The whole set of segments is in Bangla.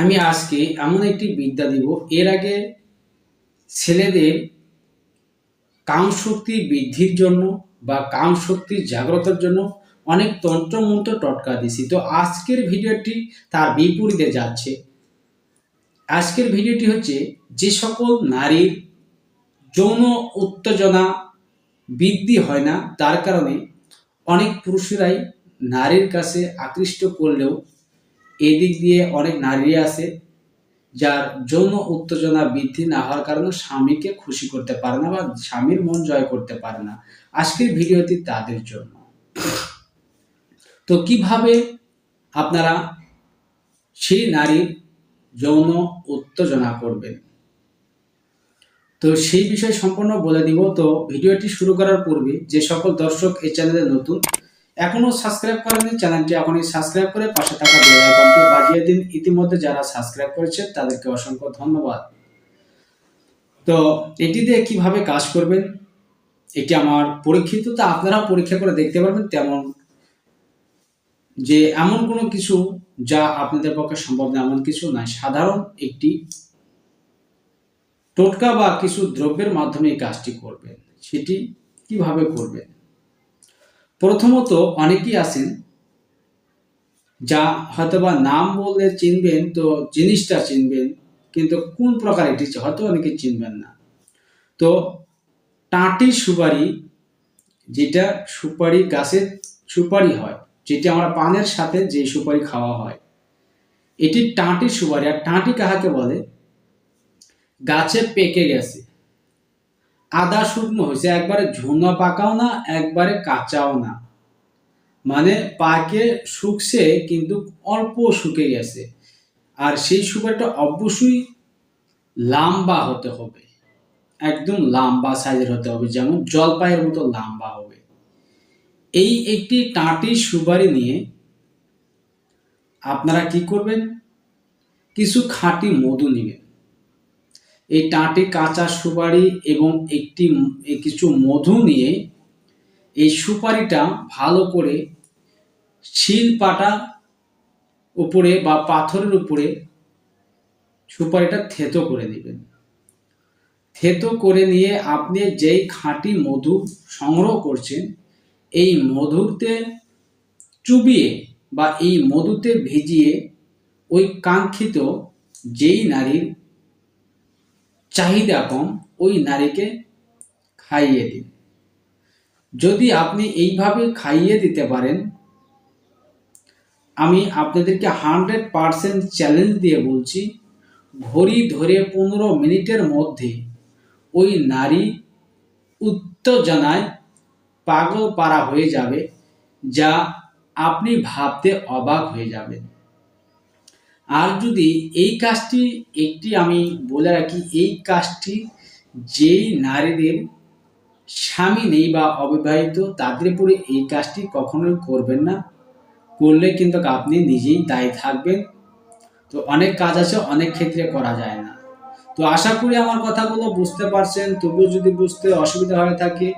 আমি আজকে এমন একটি বিদ্যা দিব, এর আগে ছেলেদের কাম শক্তি বৃদ্ধির জন্য বা কাম শক্তি জাগ্রতের জন্য অনেক তন্ত্রমন্ত্র টটকা দিছি তো আজকের ভিডিওটি তার বিপরীতে যাচ্ছে। আজকের ভিডিওটি হচ্ছে, যে সকল নারীর যৌন উত্তেজনা বৃদ্ধি হয় না, তার কারণে অনেক পুরুষেরাই নারীর কাছে আকৃষ্ট করলেও এদিক দিয়ে অনেক নারী আছে, যার যৌন উত্তেজনা বৃদ্ধি না হওয়ার কারণে স্বামীকে খুশি করতে পারে না বা স্বামীর মন জয় করতে পারে না। আজকের ভিডিওটি তাদের জন্য। তো কীভাবে আপনারা সেই নারীর যৌন উত্তেজনা করবেন? তো সেই বিষয় সম্পূর্ণ বলে দিব। তো ভিডিওটি শুরু করার পূর্বে যে সকল দর্শক এই চ্যানেলে নতুন এখনও সাবস্ক্রাইব করেননি, চ্যানেলটি এখনই সাবস্ক্রাইব করে পাশে থাকা বেল আইকনটি বাজিয়ে দিন। ইতিমধ্যে যারা সাবস্ক্রাইব করেছে, তাদেরকে অসংখ্য ধন্যবাদ। তো এটি দিয়ে কীভাবে কাজ করবেন, এটি আমার পরীক্ষিত, তা আপনারাও পরীক্ষা করে দেখতে পারবেন তেমন যে এমন কোনো কিছু যা আপনাদের পক্ষে সম্ভব না। এমন কিছু নয়, সাধারণ একটি টোটকা বা কিছু দ্রব্যের মাধ্যমে এই কাজটি করবেন। সেটি কীভাবে করবেন? প্রথমত অনেকেই আছেন যা হয়তোবা নাম বললে চিনবেন, তো জিনিসটা চিনবেন, কিন্তু কোন প্রকার এটি হয়তো অনেকে চিনবেন না। তো টাঁটি সুপারি, যেটা সুপারি গাছের সুপারি হয়, যেটি আমরা পানের সাথে যে সুপারি খাওয়া হয়, এটি টাঁটি সুপারি। আর টাঁটি কাহাকে বলে? গাছে পেকে গেছে। আদা শুকনো হয়েছে, একবারে ঝুনা পাকাও না, একবারে কাঁচাও না। মানে পাকে শুকছে, কিন্তু অল্প শুকে গেছে। আর সেই সুপারিটা অবশ্যই লাম্বা হতে হবে। একদম লাম্বা সাইজের হতে হবে, যেমন জলপাইয়ের মতো লাম্বা হবে। এই একটি টাঁটি সুপারি নিয়ে আপনারা কি করবেন? কিছু খাঁটি মধু নেবেন। এই টাঁটি কাঁচা সুপারি এবং একটি কিছু মধু নিয়ে এই সুপারিটা ভালো করে শিল পাটা উপরে বা পাথরের উপরে সুপারিটা থেতো করে দিবেন। থেতো করে নিয়ে আপনি যেই খাঁটি মধু সংগ্রহ করছেন, এই মধুতে চুবিয়ে বা এই মধুতে ভিজিয়ে ওই কাঙ্ক্ষিত যেই নারীর চাহিদা কম, ওই নারীকে খাইয়ে দিন। যদি আপনি এইভাবে খাইয়ে দিতে পারেন, আমি আপনাদেরকে হান্ড্রেড পারসেন্ট চ্যালেঞ্জ দিয়ে বলছি, ঘড়ি ধরে পনেরো মিনিটের মধ্যে ওই নারী উত্তেজনায় পাগল পাড়া হয়ে যাবে, যা আপনি ভাবতে অবাক হয়ে যাবেন। আর যদি এই কাজটি একটি আমি বলে রাখি, এই কাজটি যেই নারীদের স্বামী নেই বা অবিবাহিত, তাদের উপরে এই কাজটি কখনোই করবেন না। করলে কিন্তু আপনি নিজেই দায়ী থাকবেন। তো অনেক কাজ আছে, অনেক ক্ষেত্রে করা যায় না। তো আশা করি আমার কথাগুলো বুঝতে পারছেন। তবুও যদি বুঝতে অসুবিধা হয়ে থাকে,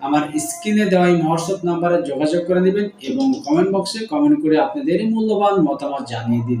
আমার স্ক্রিনে দেওয়া এই হোয়াটসঅ্যাপ নাম্বারে যোগাযোগ করে নেবেন এবং কমেন্ট বক্সে কমেন্ট করে আপনাদের মূল্যবান মতামত জানিয়ে দিন।